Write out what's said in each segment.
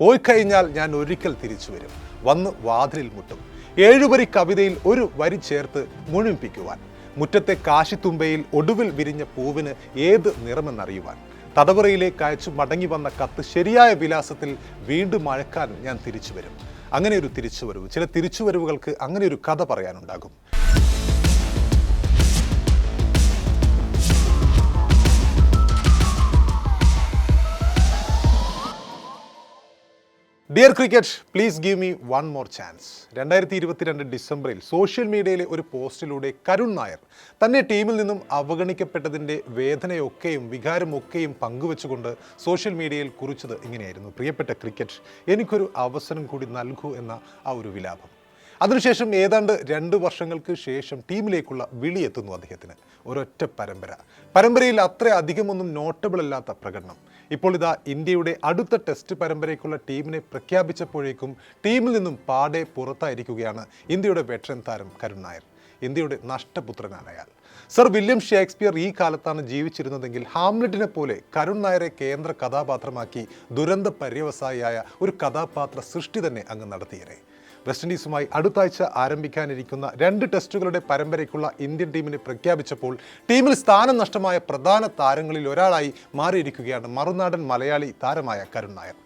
പോയി കഴിഞ്ഞാൽ ഞാൻ ഒരിക്കൽ തിരിച്ചു വരും. വന്ന് വാതിലിൽ മുട്ടും. ഏഴുപരി കവിതയിൽ ഒരു വരി ചേർത്ത് മുഴുമിപ്പിക്കുവാൻ മുറ്റത്തെ കാശിത്തുമ്പയിൽ ഒടുവിൽ വിരിഞ്ഞ പൂവിന് ഏത് നിറമെന്നറിയുവാൻ. തടവറയിലേക്ക് അയച്ചു മടങ്ങി വന്ന കത്ത് ശരിയായ വിലാസത്തിൽ വീണ്ടും മഴക്കാൻ ഞാൻ തിരിച്ചു വരും. അങ്ങനെ ഒരു തിരിച്ചുവരവ് ചില തിരിച്ചുവരവുകൾക്ക് അങ്ങനെ ഒരു കഥ പറയാനുണ്ടാകും. Dear cricket please give me one more chance രണ്ടായിരത്തി ഇരുപത്തിരണ്ട് ഡിസംബറിൽ സോഷ്യൽ മീഡിയയിലെ ഒരു പോസ്റ്റിലൂടെ കരുൺ നായർ തന്നെ ടീമിൽ നിന്നും അവഗണിക്കപ്പെട്ടതിന്റെ വേദനയൊക്കെയും വികാരമൊക്കെയും പങ്കുവെച്ചുകൊണ്ട് സോഷ്യൽ മീഡിയയിൽ കുറിച്ചത് ഇങ്ങനെയായിരുന്നു. പ്രിയപ്പെട്ട ക്രിക്കറ്റ് എനിക്കൊരു അവസരം കൂടി നൽകൂ എന്ന ആ ഒരു വിലാപം. അതിനുശേഷം ഏതാണ്ട് രണ്ട് വർഷങ്ങൾക്ക് ശേഷം ടീമിലേക്കുള്ള വിളി എത്തുന്നു അദ്ദേഹത്തിന്. ഒരൊറ്റ പരമ്പര. പരമ്പരയിൽ അത്ര അധികമൊന്നും നോട്ടബിൾ അല്ലാത്ത പ്രകടനം. ഇപ്പോൾ ഇതാ ഇന്ത്യയുടെ അടുത്ത ടെസ്റ്റ് പരമ്പരയ്ക്കുള്ള ടീമിനെ പ്രഖ്യാപിച്ചപ്പോഴേക്കും ടീമിൽ നിന്നും പാടെ പുറത്തായിരിക്കുകയാണ് ഇന്ത്യയുടെ വെറ്ററൻ താരം കരുൺ നായർ. ഇന്ത്യയുടെ നഷ്ടപുത്രനാണ് അയാൾ. സർ വില്യം ഷേക്സ്പിയർ ഈ കാലത്താണ് ജീവിച്ചിരുന്നതെങ്കിൽ ഹാംലെറ്റിനെ പോലെ കരുൺ നായരെ കേന്ദ്ര കഥാപാത്രമാക്കി ദുരന്ത പര്യവസായിയായ ഒരു കഥാപാത്ര സൃഷ്ടി തന്നെ അങ്ങ് നടത്തിയേനെ. വെസ്റ്റ് ഇൻഡീസുമായി അടുത്ത ആഴ്ച ആരംഭിക്കാനിരിക്കുന്ന രണ്ട് ടെസ്റ്റുകളുടെ പരമ്പരയ്ക്കുള്ള ഇന്ത്യൻ ടീമിനെ പ്രഖ്യാപിച്ചപ്പോൾ ടീമിൽ സ്ഥാനം നഷ്ടമായ പ്രധാന താരങ്ങളിൽ ഒരാളായി മാറിയിരിക്കുകയാണ് മറുനാടൻ മലയാളി താരമായ കരുൺ നായർ.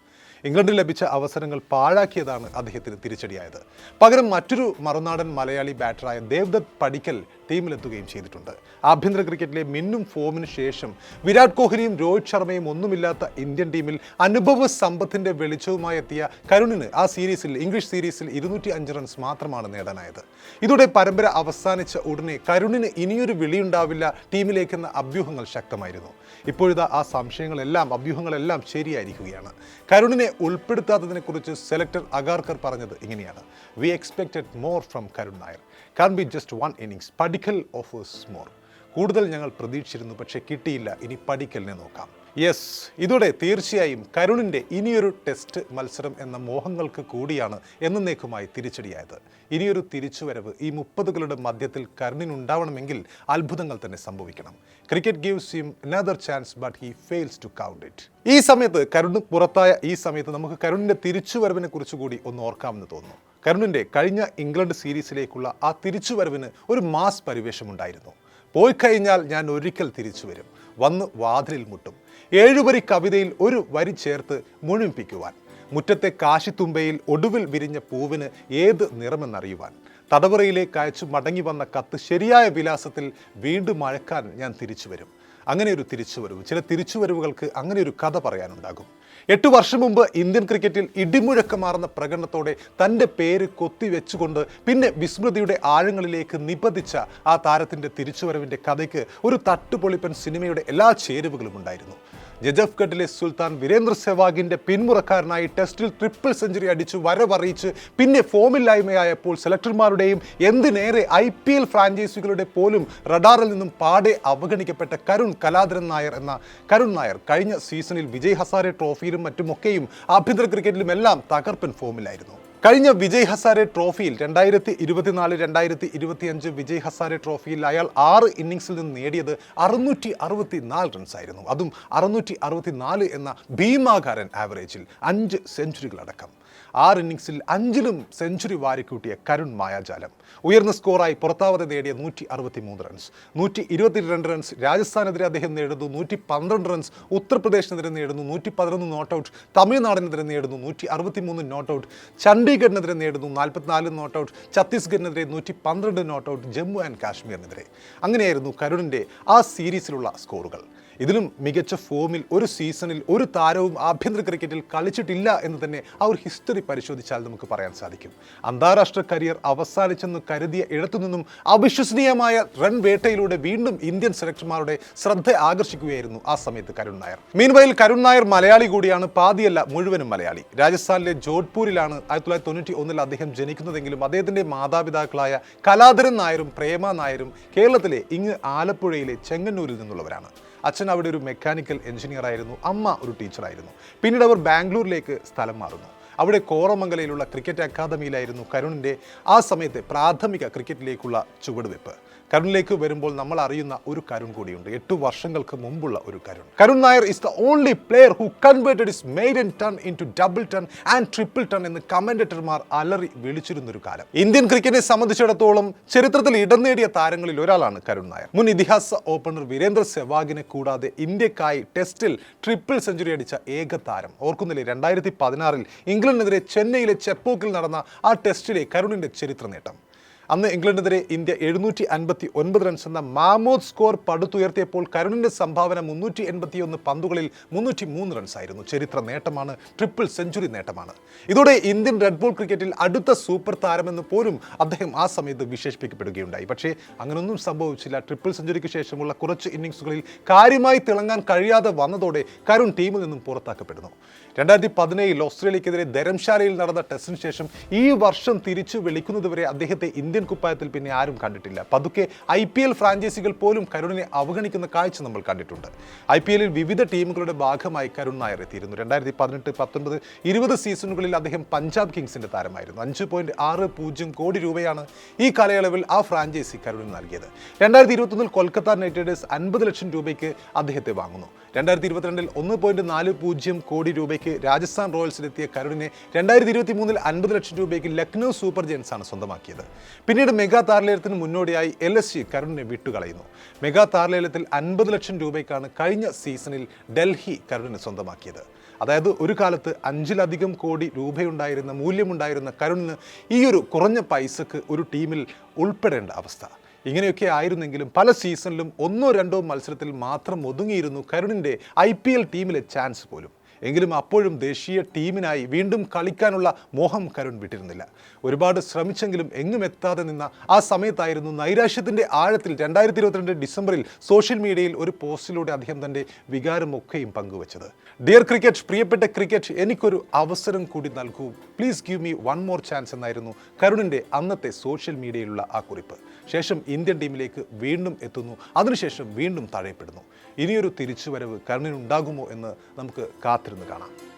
ഇംഗ്ലണ്ടിൽ ലഭിച്ച അവസരങ്ങൾ പാഴാക്കിയതാണ് അദ്ദേഹത്തിന് തിരിച്ചടിയായത്. പകരം മറ്റൊരു മറുനാടൻ മലയാളി ബാറ്ററായ ദേവ്ദത്ത് പടിക്കൽ ടീമിലെത്തുകയും ചെയ്തിട്ടുണ്ട്. ആഭ്യന്തര ക്രിക്കറ്റിലെ മിന്നും ഫോമിന് ശേഷം വിരാട് കോഹ്ലിയും രോഹിത് ശർമ്മയും ഒന്നുമില്ലാത്ത ഇന്ത്യൻ ടീമിൽ അനുഭവ സമ്പത്തിന്റെ വെളിച്ചവുമായി എത്തിയ കരുണിന് ആ സീരീസിൽ ഇംഗ്ലീഷ് സീരീസിൽ ഇരുന്നൂറ്റി അഞ്ച് റൺസ് മാത്രമാണ് നേടാനായത്. ഇതോടെ പരമ്പര അവസാനിച്ച ഉടനെ കരുണിന് ഇനിയൊരു വിളിയുണ്ടാവില്ല ടീമിലേക്കെന്ന അഭ്യൂഹങ്ങൾ ശക്തമായിരുന്നു. ഇപ്പോഴിതാ ആ സംശയങ്ങളെല്ലാം അഭ്യൂഹങ്ങളെല്ലാം ശരിയായിരിക്കുകയാണ്. കരുണിനെ ഉൾപ്പെടുത്താത്തതിനെക്കുറിച്ച് സെലക്ടർ അഗാർക്കർ പറഞ്ഞത് ഇങ്ങനെയാണ്. We expected more from Karun Nair can be just one innings Padikkal offers more കൂടുതൽ ഞങ്ങൾ പ്രതീക്ഷിച്ചിരുന്നു പക്ഷേ കിട്ടിയില്ല. ഇനി പഠിക്കലിനെ നോക്കാം. യെസ് ഇതോടെ തീർച്ചയായും കരുണിന്റെ ഇനിയൊരു ടെസ്റ്റ് മത്സരം എന്ന മോഹങ്ങൾക്ക് കൂടിയാണ് എന്നേക്കുമായി തിരിച്ചടിയായത്. ഇനിയൊരു തിരിച്ചുവരവ് ഈ മുപ്പതുകളുടെ മധ്യത്തിൽ കരുണിനുണ്ടാവണമെങ്കിൽ അത്ഭുതങ്ങൾ തന്നെ സംഭവിക്കണം. Cricket gives him another chance but he fails to count it ഈ സമയത്ത് കരുണ് പുറത്തായ ഈ സമയത്ത് നമുക്ക് കരുണിന്റെ തിരിച്ചുവരവിനെ കുറിച്ച് കൂടി ഒന്ന് ഓർക്കാമെന്ന് തോന്നുന്നു. കരുണിന്റെ കഴിഞ്ഞ ഇംഗ്ലണ്ട് സീരീസിലേക്കുള്ള ആ തിരിച്ചുവരവിന് ഒരു മാസ് പരിവേഷമുണ്ടായിരുന്നു. പോയി കഴിഞ്ഞാൽ ഞാൻ ഒരിക്കൽ തിരിച്ചു വരും വന്ന് വാതിലിൽ മുട്ടും. ഏഴുവരി കവിതയിൽ ഒരു വരി ചേർത്ത് മുഴുമിപ്പിക്കുവാൻ മുറ്റത്തെ കാശിത്തുമ്പയിൽ ഒടുവിൽ വിരിഞ്ഞ പൂവിന് ഏത് നിറമെന്നറിയുവാൻ. തടവറയിലേക്ക് അയച്ചു മടങ്ങി വന്ന കത്ത് ശരിയായ വിലാസത്തിൽ വീണ്ടും മഴക്കാൻ ഞാൻ തിരിച്ചു വരും അങ്ങനെ ഒരു തിരിച്ചുവരവ്. ചില തിരിച്ചുവരവുകൾക്ക് അങ്ങനെ ഒരു കഥ പറയാനുണ്ടാകും. എട്ട് വർഷം മുമ്പ് ഇന്ത്യൻ ക്രിക്കറ്റിൽ ഇടിമുഴക്കമാർന്ന പ്രകടനത്തോടെ തന്റെ പേര് കൊത്തിവെച്ചുകൊണ്ട് പിന്നെ വിസ്മൃതിയുടെ ആഴങ്ങളിലേക്ക് നിപതിച്ച ആ താരത്തിന്റെ തിരിച്ചുവരവിന്റെ കഥയ്ക്ക് ഒരു തട്ടുപൊളിപ്പൻ സിനിമയുടെ എല്ലാ ചേരുവകളും ഉണ്ടായിരുന്നു. ജജഫ്ഗഡിലെ സുൽത്താൻ വീരേന്ദ്ര സെവാഗിന്റെ പിന്മുറക്കാരനായി ടെസ്റ്റിൽ ട്രിപ്പിൾ സെഞ്ചുറി അടിച്ച് വരവറിയിച്ച് പിന്നെ ഫോമില്ലായ്മയായപ്പോൾ സെലക്ടർമാരുടെയും എന്തിനേറെ ഐ പി എൽ ഫ്രാഞ്ചൈസികളുടെ പോലും റഡാറിൽ നിന്നും പാടെ അവഗണിക്കപ്പെട്ട കരുൺ കലാധരൻ നായർ എന്ന കരുൺ നായർ കഴിഞ്ഞ സീസണിൽ വിജയ് ഹസാരെ ട്രോഫിയിലും മറ്റുമൊക്കെയും ആഭ്യന്തര ക്രിക്കറ്റിലുമെല്ലാം തകർപ്പൻ ഫോമിലായിരുന്നു കഴിഞ്ഞ വിജയ് ഹസാരെ ട്രോഫിയിൽ രണ്ടായിരത്തി ഇരുപത്തിനാല് രണ്ടായിരത്തി ഇരുപത്തിയഞ്ച് വിജയ് ഹസാരെ ട്രോഫിയിൽ അയാൾ ആറ് ഇന്നിങ്സിൽ നിന്ന് നേടിയത് അറുന്നൂറ്റി അറുപത്തി നാല് റൺസ് ആയിരുന്നു. അതും അറുന്നൂറ്റി അറുപത്തി നാല് എന്ന ഭീമാകാരൻ ആവറേജിൽ അഞ്ച് സെഞ്ചുറികളടക്കം ആറ് ഇന്നിങ്സിൽ അഞ്ചിലും സെഞ്ചുറി വാരിക്കൂട്ടിയ കരുൺ മായാജാലം. ഉയർന്ന സ്കോറായി പുറത്താവതെ നേടിയ നൂറ്റി അറുപത്തി മൂന്ന് റൺസ്. നൂറ്റി ഇരുപത്തിരണ്ട് റൺസ് രാജസ്ഥാനെതിരെ അദ്ദേഹം നേടുന്നു. നൂറ്റി പന്ത്രണ്ട് റൺസ് ഉത്തർപ്രദേശിനെതിരെ നേടുന്നു. നൂറ്റി പതിനൊന്ന് നോട്ട് ഔട്ട് തമിഴ്നാടിനെതിരെ നേടുന്നു. നൂറ്റി അറുപത്തി മൂന്ന് നോട്ട് ഔട്ട് ചണ്ഡീഗഡിനെതിരെ നേടുന്നു. നാൽപ്പത്തിനാല് നോട്ട് ഔട്ട് ഛത്തീസ്ഗഡിനെതിരെ നൂറ്റി പന്ത്രണ്ട് നോട്ട് ഔട്ട് ജമ്മു ആൻഡ് കാശ്മീരിനെതിരെ. അങ്ങനെയായിരുന്നു കരുണിന്റെ ആ സീരീസിലുള്ള സ്കോറുകൾ. ഇതിലും മികച്ച ഫോമിൽ ഒരു സീസണിൽ ഒരു താരവും ആഭ്യന്തര ക്രിക്കറ്റിൽ കളിച്ചിട്ടില്ല എന്ന് തന്നെ ആ ഒരു ഹിസ്റ്ററി പരിശോധിച്ചാൽ നമുക്ക് പറയാൻ സാധിക്കും. അന്താരാഷ്ട്ര കരിയർ അവസാനിച്ചെന്ന് കരുതിയ ഇടത്തുനിന്നും അവിശ്വസനീയമായ റൺ വേട്ടയിലൂടെ വീണ്ടും ഇന്ത്യൻ സെലക്ടർമാരുടെ ശ്രദ്ധ ആകർഷിക്കുകയായിരുന്നു ആ സമയത്ത് കരുൺ നായർ. മീൻവയിൽ കരുൺ നായർ മലയാളി കൂടിയാണ് പാതിയല്ല മുഴുവനും മലയാളി. രാജസ്ഥാനിലെ ജോധ്പൂരിലാണ് ആയിരത്തി തൊള്ളായിരത്തി തൊണ്ണൂറ്റി ഒന്നിൽ അദ്ദേഹം ജനിക്കുന്നതെങ്കിലും അദ്ദേഹത്തിന്റെ മാതാപിതാക്കളായ കലാധരൻ നായരും പ്രേമ നായരും കേരളത്തിലെ ഇങ്ങ് ആലപ്പുഴയിലെ ചെങ്ങന്നൂരിൽ നിന്നുള്ളവരാണ്. അച്ഛൻ അവിടെ ഒരു മെക്കാനിക്കൽ എഞ്ചിനീയർ ആയിരുന്നു അമ്മ ഒരു ടീച്ചറായിരുന്നു പിന്നീട് അവർ ബാംഗ്ലൂരിലേക്ക് സ്ഥലം മാറുന്നു. അവിടെ കോറമംഗലയിലുള്ള ക്രിക്കറ്റ് അക്കാദമിയിലായിരുന്നു കരുണിന്റെ ആ സമയത്തെ പ്രാഥമിക ക്രിക്കറ്റിലേക്കുള്ള ചുവടുവെപ്പ്. കരുണിലേക്ക് വരുമ്പോൾ നമ്മൾ അറിയുന്ന ഒരു കരുൺ കൂടിയുണ്ട്. എട്ട് വർഷങ്ങൾക്ക് മുമ്പുള്ള ഒരു Karun. Karun Nair is the only player who converted his in ton into double ton and triple ton എന്ന് കമന്റേറ്റർമാർ അലറി വിളിച്ചിരുന്നൊരു കാലം. ഇന്ത്യൻ ക്രിക്കറ്റിനെ സംബന്ധിച്ചിടത്തോളം ചരിത്രത്തിൽ ഇടം നേടിയ താരങ്ങളിൽ ഒരാളാണ് കരുൺ നായർ. മുൻ ഇതിഹാസ ഓപ്പണർ വീരേന്ദ്ര സെവാഗിനെ കൂടാതെ ഇന്ത്യക്കായി ടെസ്റ്റിൽ ട്രിപ്പിൾ സെഞ്ചുറി അടിച്ച ഏക താരം. ഓർക്കുന്നില്ലേ രണ്ടായിരത്തി പതിനാറിൽ ഇംഗ്ലണ്ടിനെതിരെ ചെന്നൈയിലെ ചെപ്പോക്കിൽ നടന്ന ആ ടെസ്റ്റിലെ കരുണിന്റെ ചരിത്ര നേട്ടം അന്ന് ഇംഗ്ലണ്ടിനെതിരെ ഇന്ത്യ എഴുന്നൂറ്റി അൻപത്തി ഒൻപത് റൺസ് എന്ന മാമോദ് സ്കോർ പടുത്തുയർത്തിയപ്പോൾ കരുണിന്റെ സംഭാവന മുന്നൂറ്റി എൺപത്തി ഒന്ന് പന്തുകളിൽ മുന്നൂറ്റി മൂന്ന് റൺസ് ആയിരുന്നു. ചരിത്ര നേട്ടമാണ് ട്രിപ്പിൾ സെഞ്ചുറി നേട്ടമാണ്. ഇതോടെ ഇന്ത്യൻ റെഡ് ബോൾ ക്രിക്കറ്റിൽ അടുത്ത സൂപ്പർ താരമെന്ന് പോലും അദ്ദേഹം ആ സമയത്ത് വിശേഷിപ്പിക്കപ്പെടുകയുണ്ടായി. പക്ഷേ അങ്ങനൊന്നും സംഭവിച്ചില്ല. ട്രിപ്പിൾ സെഞ്ചുറിക്ക് ശേഷമുള്ള കുറച്ച് ഇന്നിങ്സുകളിൽ കാര്യമായി തിളങ്ങാൻ കഴിയാതെ വന്നതോടെ കരുൺ ടീമിൽ നിന്നും പുറത്താക്കപ്പെടുന്നു. രണ്ടായിരത്തി പതിനേഴിൽ ഓസ്ട്രേലിയക്കെതിരെ ധരംശാലയിൽ നടന്ന ടെസ്റ്റിന് ശേഷം ഈ വർഷം തിരിച്ചു വിളിക്കുന്നതുവരെ അദ്ദേഹത്തെ ഇന്ത്യൻ കുപ്പായത്തിൽ പിന്നെ ആരും കണ്ടിട്ടില്ല. പതുക്കെ ഐ പി എൽ ഫ്രാഞ്ചൈസികൾ പോലും കരുണിനെ അവഗണിക്കുന്ന കാഴ്ച നമ്മൾ കണ്ടിട്ടുണ്ട്. ഐ പി എല്ലിൽ വിവിധ ടീമുകളുടെ ഭാഗമായി കരുൺ നായർ എത്തിയിരുന്നു. രണ്ടായിരത്തി പതിനെട്ട് പത്തൊൻപത് ഇരുപത് സീസണുകളിൽ അദ്ദേഹം പഞ്ചാബ് കിങ്സിന്റെ താരമായിരുന്നു. അഞ്ച് പോയിന്റ് ആറ് പൂജ്യം കോടി രൂപയാണ് ഈ കാലയളവിൽ ആ ഫ്രാഞ്ചൈസി കരുണിന് നൽകിയത്. രണ്ടായിരത്തി ഇരുപത്തൊന്നിൽ കൊൽക്കത്ത നൈറ്റ് റൈഡേഴ്സ് അൻപത് ലക്ഷം രൂപയ്ക്ക് അദ്ദേഹത്തെ വാങ്ങുന്നു. രണ്ടായിരത്തി ഇരുപത്തിരണ്ടിൽ ഒന്ന് പോയിന്റ് നാല് പൂജ്യം കോടി രൂപയ്ക്ക് രാജസ്ഥാൻ റോയൽസിലെത്തിയ കരുണിനെ രണ്ടായിരത്തി ഇരുപത്തി മൂന്നിൽ അൻപത് ലക്ഷം രൂപയ്ക്ക് ലക്നൗ സൂപ്പർ ജയൻസ് ആണ് സ്വന്തമാക്കിയത്. പിന്നീട് മെഗാ താരലേലത്തിന് മുന്നോടിയായി എൽ എസ് ജി കരുണിനെ വിട്ടുകളയുന്നു. മെഗാ താരലേലത്തിൽ അൻപത് ലക്ഷം രൂപയ്ക്കാണ് കഴിഞ്ഞ സീസണിൽ ഡൽഹി കരുണിനെ സ്വന്തമാക്കിയത്. അതായത് ഒരു കാലത്ത് അഞ്ചിലധികം കോടി രൂപയുണ്ടായിരുന്ന മൂല്യമുണ്ടായിരുന്ന കരുണിന് ഈയൊരു കുറഞ്ഞ പൈസക്ക് ഒരു ടീമിൽ ഉൾപ്പെടേണ്ട അവസ്ഥ. ഇങ്ങനെയൊക്കെ ആയിരുന്നെങ്കിലും പല സീസണിലും ഒന്നോ രണ്ടോ മത്സരത്തിൽ മാത്രം ഒതുങ്ങിയിരുന്നു കരുണിന്റെ ഐ പി എൽ ടീമിലെ ചാൻസ് പോലും. എങ്കിലും അപ്പോഴും ദേശീയ ടീമിനായി വീണ്ടും കളിക്കാനുള്ള മോഹം കരുൺ വിട്ടിരുന്നില്ല. ഒരുപാട് ശ്രമിച്ചെങ്കിലും എങ്ങും എത്താതെ നിന്ന ആ സമയത്തായിരുന്നു നൈരാശ്യത്തിന്റെ ആഴത്തിൽ രണ്ടായിരത്തി ഇരുപത്തിരണ്ട് ഡിസംബറിൽ സോഷ്യൽ മീഡിയയിൽ ഒരു പോസ്റ്റിലൂടെ അദ്ദേഹം തന്റെ വികാരമൊക്കെയും പങ്കുവച്ചത്. ഡിയർ ക്രിക്കറ്റ് പ്രിയപ്പെട്ട ക്രിക്കറ്റ് എനിക്കൊരു അവസരം കൂടി നൽകൂ. Please give me one more chance എന്നായിരുന്നു കരുണിന്റെ അന്നത്തെ സോഷ്യൽ മീഡിയയിലുള്ള ആ കുറിപ്പ്. ശേഷം ഇന്ത്യൻ ടീമിലേക്ക് വീണ്ടും എത്തുന്നു. അതിനുശേഷം വീണ്ടും തഴയപ്പെടുന്നു ഇനിയൊരു തിരിച്ചുവരവ് കരുണിനുണ്ടാകുമോ എന്ന് നമുക്ക് കാത്തിരുന്ന് കാണാം.